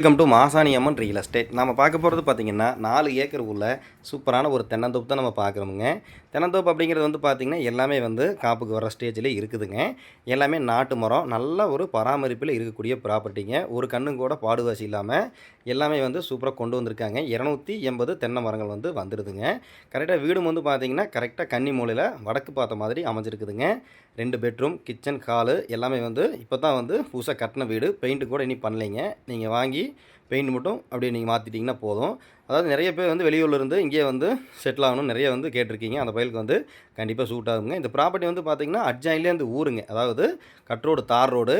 Welcome to Masani Amman real estate நம்ம பார்க்க போகிறது பார்த்தீங்கன்னா நாலு ஏக்கர் உள்ள சூப்பரான ஒரு தென்னந்தோப்பு தான் நம்ம பார்க்குறோமுங்க தென்னந்தோப்பு அப்படிங்கிறது வந்து பார்த்திங்கன்னா எல்லாமே வந்து காப்புக்கு வர ஸ்டேஜில் இருக்குதுங்க. எல்லாமே நாட்டு மரம் நல்ல ஒரு பராமரிப்பில் இருக்கக்கூடிய ப்ராப்பர்ட்டிங்க ஒரு கண்ணும் கூட பாடுவாசி இல்லாமல் எல்லாமே வந்து சூப்பராக கொண்டு வந்திருக்காங்க. இரநூத்தி எண்பது தென்னை மரங்கள் வந்து வந்துடுதுங்க கரெக்டாக வீடும் வந்து பார்த்திங்கன்னா கரெக்டாக கன்னி மூலையில் வடக்கு பார்த்த மாதிரி அமைஞ்சிருக்குதுங்க. ரெண்டு பெட்ரூம் கிச்சன் ஹாலு எல்லாமே வந்து இப்போ தான் வந்து புதுசாக கட்டின வீடு. பெயிண்ட்டு கூட இனி பண்ணலைங்க. நீங்கள் வாங்கி பெயிண்ட் மட்டும் அப்படியே நீங்கள் மாற்றிட்டிங்கன்னா போதும். அதாவது நிறைய பேர் வந்து வெளியூர்லேருந்து இங்கே இங்கேயே வந்து செட்டில் ஆகணும் நிறைய வந்து கேட்டிருக்கீங்க. அந்த பயிலுக்கு வந்து கண்டிப்பாக சூட் ஆகுங்க. இந்த ப்ராப்பர்ட்டி வந்து பார்த்திங்கன்னா அட்ஜாயின்லேயே வந்து ஊருங்க. அதாவது cut road tar road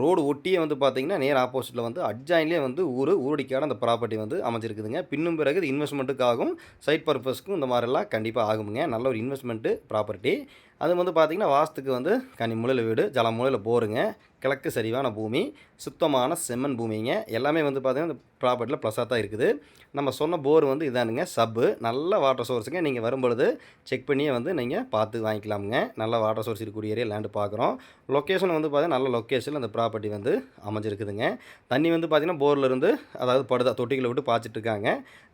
road ஒட்டியே வந்து பார்த்தீங்கன்னா நேர் ஆப்போசிட்டில் வந்து அட்ஜாயின்லேயே வந்து ஊர் ஊரடிக்கான அந்த ப்ராப்பர்ட்டி வந்து அமைஞ்சிருக்குதுங்க. பின்னும் பிறகு இது இன்வெஸ்ட்மெண்ட்டுக்காகும் சைட் பர்பஸ்க்கும் இந்த மாதிரிலாம் கண்டிப்பாக ஆகுங்க நல்ல ஒரு இன்வெஸ்ட்மெண்ட்டு ப்ராப்பர்ட்டி அது வந்து பார்த்திங்கன்னா வாஸ்துக்கு வந்து கனிமூலையில் வீடு ஜல மூலையில் போருங்க. கிழக்கு சரிவான பூமி சுத்தமான செம்மண் பூமிங்க. எல்லாமே வந்து பார்த்திங்கன்னா இந்த ப்ராப்பர்ட்டியில் ப்ளஸ்ஸாக தான் இருக்குது. நம்ம சொன்ன போர் வந்து இதானுங்க சப்பு நல்ல வாட்டர் சோர்ஸுங்க நீங்கள் வரும்பொழுது செக் பண்ணியே வந்து நீங்கள் பார்த்து வாங்கிக்கலாமுங்க. நல்ல வாட்டர் சோர்ஸ் இருக்கக்கூடிய ஏரியா லேண்டு பார்க்குறோம் லொக்கேஷன் வந்து பார்த்தீங்கன்னா நல்ல லொக்கேஷனில் அந்த ப்ராப்பர்ட்டி வந்து அமைஞ்சிருக்குதுங்க. தண்ணி வந்து பார்த்திங்கன்னா போரில் இருந்து அதாவது படுதா தொட்டிகளை விட்டு பாய்ச்சிட்டு இருக்காங்க.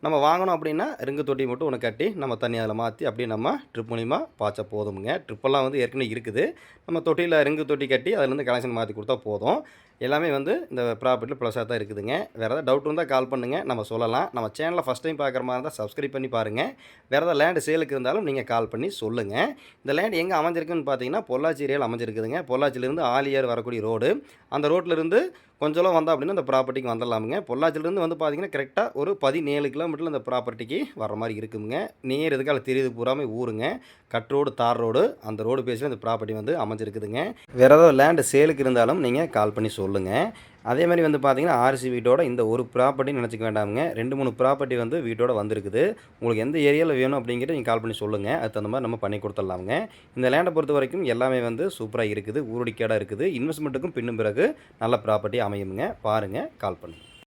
நம்ம வாங்கணும் அப்படின்னா ரிங்கு தொட்டி மட்டும் ஒன்று கட்டி நம்ம தண்ணி அதில் மாற்றி அப்படியே நம்ம ட்ரிப் மூலிமா பாய்ச்ச போதுமுங்க. இப்போல்லாம் வந்து ஏற்கனவே இருக்குது. நம்ம தொட்டியில் ரிங்கு தொட்டி கட்டி அதுலேருந்து கனெக்ஷன் மாற்றி கொடுத்தா போதும். எல்லாமே வந்து இந்த ப்ராப்பர்ட்டியில் ப்ளஸ்ஸாக தான் இருக்குதுங்க. வேறு ஏதாவது டவுட் இருந்தால் கால் பண்ணுங்கள் நம்ம சொல்லலாம். நம்ம சேனலை ஃபஸ்ட் டைம் பார்க்குற மாதிரி இருந்தால் சப்ஸ்கிரைப் பண்ணி பாருங்கள் வேறு ஏதாவது லேண்டு சேலுக்கு இருந்தாலும் நீங்கள் கால் பண்ணி சொல்லுங்கள் இந்த லேண்ட் எங்கே அமைஞ்சிருக்குன்னு பார்த்தீங்கன்னா பொள்ளாச்சி ஏரியாவில் அமைஞ்சிருக்குதுங்க. பொள்ளாச்சியிலேருந்து ஆலியார் வரக்கூடிய ரோடு அந்த ரோட்டிலேருந்து கொஞ்சம் வந்தால் அப்படின்னா அந்த ப்ராப்பர்ட்டிக்கு வந்துடலாமுங்க. பொள்ளாச்சிலேருந்து வந்து பார்த்தீங்கன்னா கரெக்டாக ஒரு பதினேழு கிலோமீட்டரில் அந்த ப்ராப்பர்ட்டிக்கு வர மாதிரி இருக்குங்க நேர் எதுக்கால தெரியுது பூராமே ஊருங்க. கட் ரோடு தார் ரோடு அந்த ரோடு பேஸில் அந்த ப்ராப்பர்ட்டி வந்து அமைஞ்சிருக்குதுங்க. வேறு ஏதாவது லேண்டு சேலுக்கு இருந்தாலும் நீங்கள் கால் பண்ணி சொல்லுங்கள் அதே மாதிரி வந்து பார்த்தீங்கன்னா ஆர்சி வீட்டோட இந்த ஒரு ப்ராப்பர்ட்டின்னு நினச்சிக்க வேண்டாமுங்க. ரெண்டு மூணு ப்ராப்பர்ட்டி வந்து வீட்டோட வந்திருக்குது. உங்களுக்கு எந்த ஏரியாவில் வேணும் அப்படிங்கிறத நீங்கள் கால் பண்ணி சொல்லுங்கள் அதுக்கு தகுந்த மாதிரி நம்ம பண்ணி கொடுத்துடலாமுங்க. இந்த லேண்டை பொறுத்த வரைக்கும் எல்லாமே வந்து சூப்பராக இருக்குது. ஊரடிக்கேடாக இருக்குது. இன்வெஸ்ட்மெண்ட்டுக்கும் பின்னும் பிறகு நல்ல ப்ராப்பர்ட்டி அமையுங்க பாருங்கள் கால் பண்ணுங்கள்